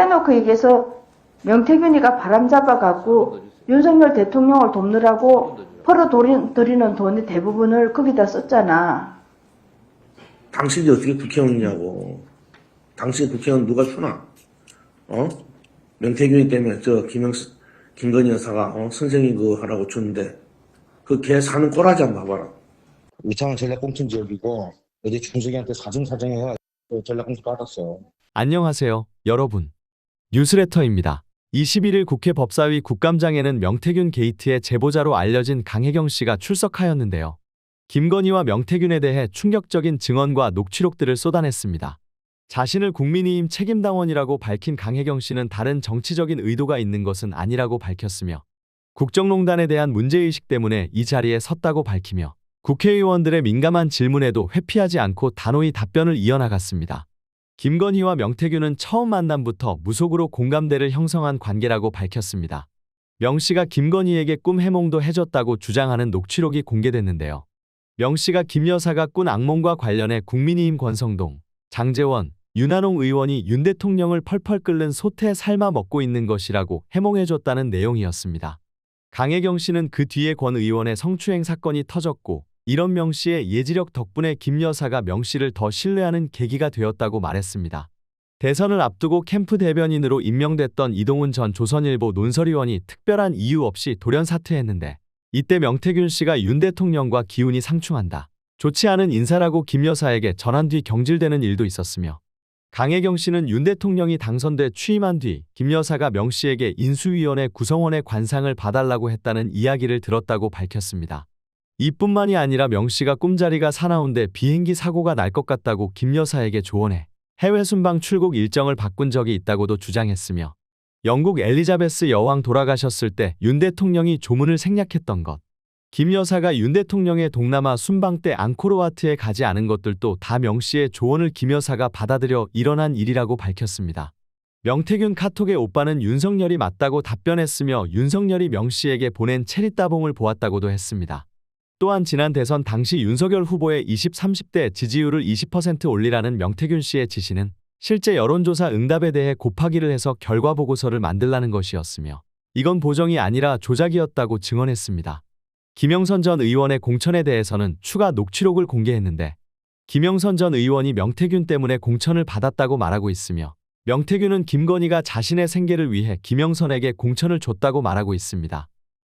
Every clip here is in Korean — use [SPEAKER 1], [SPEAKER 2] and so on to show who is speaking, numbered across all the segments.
[SPEAKER 1] 깨놓고 얘기해서 명태균이가 바람 잡아갖고 윤석열 대통령을 돕느라고 벌어들이는 돈의 대부분을 거기다 썼잖아.
[SPEAKER 2] 당신이 어떻게 국회의원이냐고. 당신 국회의원 누가 주나? 어? 명태균이 때문에 저 김영, 김건희 여사가, 어? 선생님 그거 하라고 줬는데, 그개 사는 꼬라지 한번 봐봐라.
[SPEAKER 3] 이창은 전략공천 지역이고 어디 중석이한테 사정사정해야 그 전략공천 받았어.
[SPEAKER 4] 안녕하세요, 여러분. 뉴스레터입니다. 21일 국회 법사위 국감장에는 명태균 게이트의 제보자로 알려진 강혜경 씨가 출석하였는데요. 김건희와 명태균에 대해 충격적인 증언과 녹취록들을 쏟아냈습니다. 자신을 국민의힘 책임당원이라고 밝힌 강혜경 씨는 다른 정치적인 의도가 있는 것은 아니라고 밝혔으며 국정농단에 대한 문제의식 때문에 이 자리에 섰다고 밝히며 국회의원들의 민감한 질문에도 회피하지 않고 단호히 답변을 이어나갔습니다. 김건희와 명태균은 처음 만남부터 무속으로 공감대를 형성한 관계라고 밝혔습니다. 명 씨가 김건희에게 꿈 해몽도 해줬다고 주장하는 녹취록이 공개됐는데요. 명 씨가 김 여사가 꾼 악몽과 관련해 국민의힘 권성동, 장재원, 윤한홍 의원이 윤 대통령을 펄펄 끓는 소태 삶아 먹고 있는 것이라고 해몽해줬다는 내용이었습니다. 강혜경 씨는 그 뒤에 권 의원의 성추행 사건이 터졌고 이런 명 씨의 예지력 덕분에 김 여사가 명 씨를 더 신뢰하는 계기가 되었다고 말했습니다. 대선을 앞두고 캠프 대변인으로 임명됐던 이동훈 전 조선일보 논설위원이 특별한 이유 없이 돌연 사퇴했는데 이때 명태균 씨가 윤 대통령과 기운이 상충한다. 좋지 않은 인사라고 김 여사에게 전한 뒤 경질되는 일도 있었으며 강혜경 씨는 윤 대통령이 당선돼 취임한 뒤 김 여사가 명 씨에게 인수위원회 구성원의 관상을 봐달라고 했다는 이야기를 들었다고 밝혔습니다. 이뿐만이 아니라 명 씨가 꿈자리가 사나운데 비행기 사고가 날 것 같다고 김 여사에게 조언해 해외 순방 출국 일정을 바꾼 적이 있다고도 주장했으며 영국 엘리자베스 여왕 돌아가셨을 때 윤 대통령이 조문을 생략했던 것, 김 여사가 윤 대통령의 동남아 순방 때 앙코르와트에 가지 않은 것들도 다 명 씨의 조언을 김 여사가 받아들여 일어난 일이라고 밝혔습니다. 명태균 카톡의 오빠는 윤석열이 맞다고 답변했으며 윤석열이 명 씨에게 보낸 체리 따봉을 보았다고도 했습니다. 또한 지난 대선 당시 윤석열 후보의 20, 30대 지지율을 20% 올리라는 명태균 씨의 지시는 실제 여론조사 응답에 대해 곱하기를 해서 결과 보고서를 만들라는 것이었으며 이건 보정이 아니라 조작이었다고 증언했습니다. 김영선 전 의원의 공천에 대해서는 추가 녹취록을 공개했는데 김영선 전 의원이 명태균 때문에 공천을 받았다고 말하고 있으며 명태균은 김건희가 자신의 생계를 위해 김영선에게 공천을 줬다고 말하고 있습니다.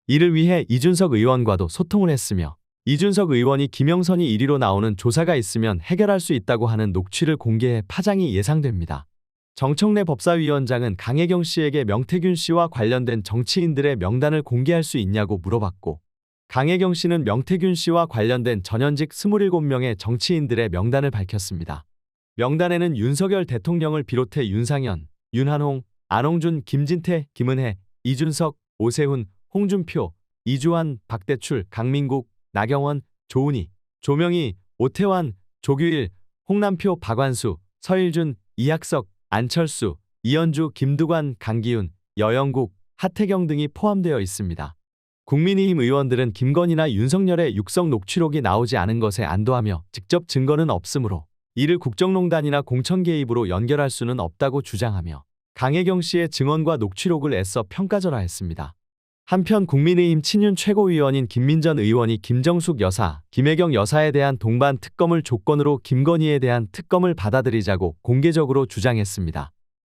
[SPEAKER 4] 이를 위해 이준석 의원과도 소통을 했으며 이준석 의원이 김영선이 1위로 나오는 조사가 있으면 해결할 수 있다고 하는 녹취를 공개해 파장이 예상됩니다. 정청래 법사위원장은 강혜경 씨에게 명태균 씨와 관련된 정치인들의 명단을 공개할 수 있냐고 물어봤고 강혜경 씨는 명태균 씨와 관련된 전현직 27명의 정치인들의 명단을 밝혔습니다. 명단에는 윤석열 대통령을 비롯해 윤상현, 윤한홍, 안홍준, 김진태, 김은혜, 이준석, 오세훈, 홍준표, 이주환, 박대출, 강민국, 나경원, 조은희, 조명희, 오태환, 조규일, 홍남표, 박완수, 서일준, 이학석, 안철수, 이현주, 김두관, 강기훈, 여영국, 하태경 등이 포함되어 있습니다. 국민의힘 의원들은 김건희나 윤석열의 육성 녹취록이 나오지 않은 것에 안도하며 직접 증거는 없으므로 이를 국정농단이나 공천 개입으로 연결할 수는 없다고 주장하며 강혜경 씨의 증언과 녹취록을 애써 평가절하했습니다. 한편 국민의힘 친윤 최고위원인 김민전 의원이 김정숙 여사, 김혜경 여사에 대한 동반 특검을 조건으로 김건희에 대한 특검을 받아들이자고 공개적으로 주장했습니다.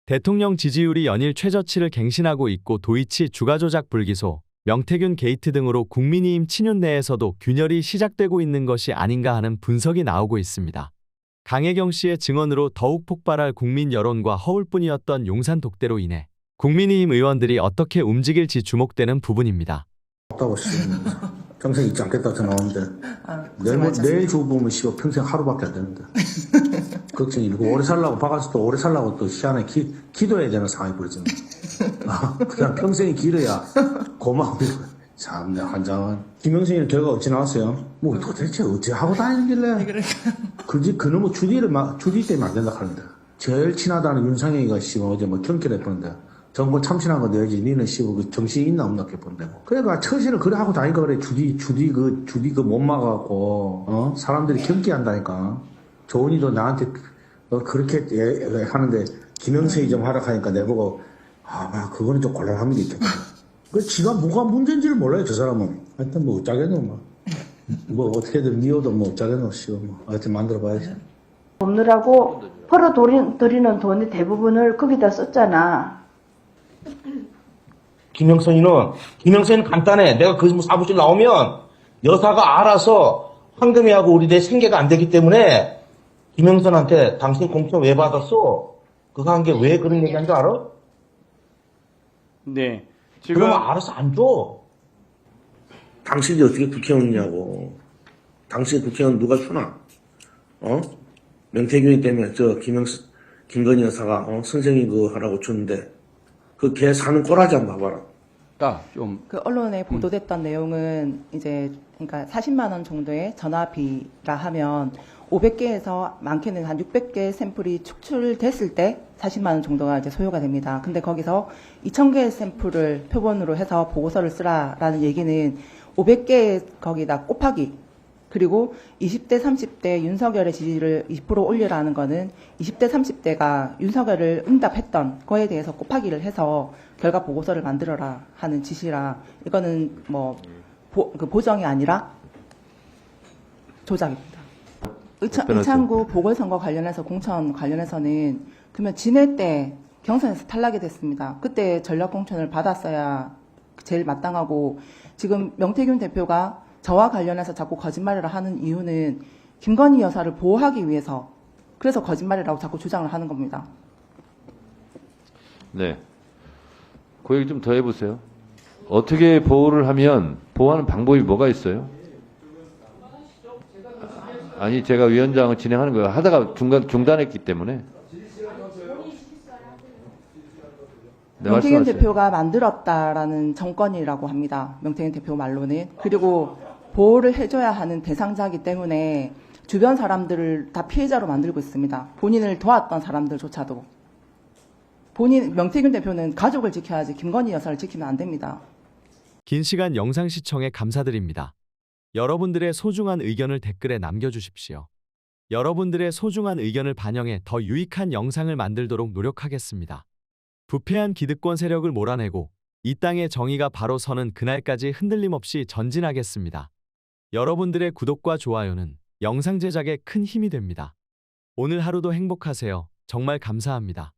[SPEAKER 4] 대통령 지지율이 연일 최저치를 갱신하고 있고 도이치 주가조작 불기소, 명태균 게이트 등으로 국민의힘 친윤 내에서도 균열이 시작되고 있는 것이 아닌가 하는 분석이 나오고 있습니다. 강혜경 씨의 증언으로 더욱 폭발할 국민 여론과 허울뿐이었던 용산 독대로 인해 국민의힘 의원들이 어떻게 움직일지 주목되는 부분입니다.
[SPEAKER 2] 없다고. 평생 있지 않겠다 저 나오는데.
[SPEAKER 1] 아,
[SPEAKER 2] 내일, 모- 내일 주고 보면 씨발 평생 하루밖에 안 되는데. 걱정이 일고 오래 살라고 박아서 또 오래 살라고 또 시안에 기, 기도해야 되는 상황이 벌어지는 아, 그냥 평생이 길어야 고마워. 참내 환장은. 김영신이 결과 어찌 나왔어요? 뭐 도대체 어찌 하고 다니길래. 그지 그놈의 주디를 막 주디 때문에 안 된다 하는데. 제일 친하다는 윤상영이가 씨발 어제 뭐 경기를 했는데 정보 참신한 거 내야지 니는 씨발 그 정신 있나 없나 이렇게 본다고 그래가 처신을 그래 하고 다니까 그래 주디 주디 그 주디 그 못 막아갖고 어 사람들이 경기한다니까 조은이도 나한테 어, 그렇게 예- 예 하는데 김영선이 좀 하락하니까 내보고 아, 막 그거는 좀 곤란합니다. 있겠다. 그 지가 뭐가 문제인지를 몰라요, 저 사람은. 하여튼 뭐 어쩌겠노, 뭐. 뭐 어떻게든 미워도 뭐 어쩌겠노, 씨어 뭐. 하여튼 만들어봐야지.
[SPEAKER 1] 돕느라고 벌어들이는 돈의 대부분을 거기다 썼잖아.
[SPEAKER 3] 김영선이는 김영선이는 간단해. 내가 그 사무실 나오면 여사가 알아서 황금이하고 우리 내 생계가 안 되기 때문에 김영선한테 당신 공천 왜 받았어? 그거 한 게 왜 그런 얘기한 줄 알아?
[SPEAKER 5] 네. 지금
[SPEAKER 3] 그러면 알아서 안 줘.
[SPEAKER 2] 당신이 어떻게 국회의원이냐고. 당신 국회의원 누가 주나? 어? 명태균이 때문에 저 김영선, 김건희 여사가 어? 선생님 그거 하라고 줬는데 그걔 사는 꼬라지 한번 봐봐라.
[SPEAKER 6] 좀그 언론에 보도됐던 내용은 이제 그러니까 40만 원 정도의 전화비라 하면 500개에서 많게는 한 600개 샘플이 축출됐을 때 40만 원 정도가 이제 소요가 됩니다. 근데 거기서 2,000개의 샘플을 표본으로 해서 보고서를 쓰라라는 얘기는 500개 거기다 곱하기 그리고 20대, 30대 윤석열의 지지를 20% 올리라는 거는 20대, 30대가 윤석열을 응답했던 거에 대해서 곱하기를 해서 결과 보고서를 만들어라 하는 지시라 이거는 뭐 보, 그 보정이 아니라 조작입니다. 의창. 의창구 보궐선거 관련해서 공천 관련해서는 그러면 지낼 때 경선에서 탈락이 됐습니다. 그때 전략 공천을 받았어야 제일 마땅하고 지금 명태균 대표가 저와 관련해서 자꾸 거짓말을 하는 이유는 김건희 여사를 보호하기 위해서 그래서 거짓말이라고 자꾸 주장을 하는 겁니다.
[SPEAKER 5] 네. 그 얘기 좀 더 해보세요. 어떻게 보호를 하면 보호하는 방법이 뭐가 있어요? 아니 제가 위원장을 진행하는 거예요. 하다가 중간 중단했기 때문에. 네,
[SPEAKER 6] 명태균
[SPEAKER 5] 말씀하세요.
[SPEAKER 6] 대표가 만들었다라는 정권이라고 합니다. 명태균 대표 말로는. 그리고 보호를 해줘야 하는 대상자이기 때문에 주변 사람들을 다 피해자로 만들고 있습니다. 본인을 도왔던 사람들조차도. 본인, 명태균 대표는 가족을 지켜야지 김건희 여사를 지키면 안 됩니다.
[SPEAKER 4] 긴 시간 영상 시청에 감사드립니다. 여러분들의 소중한 의견을 댓글에 남겨주십시오. 여러분들의 소중한 의견을 반영해 더 유익한 영상을 만들도록 노력하겠습니다. 부패한 기득권 세력을 몰아내고 이 땅의 정의가 바로 서는 그날까지 흔들림 없이 전진하겠습니다. 여러분들의 구독과 좋아요는 영상 제작에 큰 힘이 됩니다. 오늘 하루도 행복하세요. 정말 감사합니다.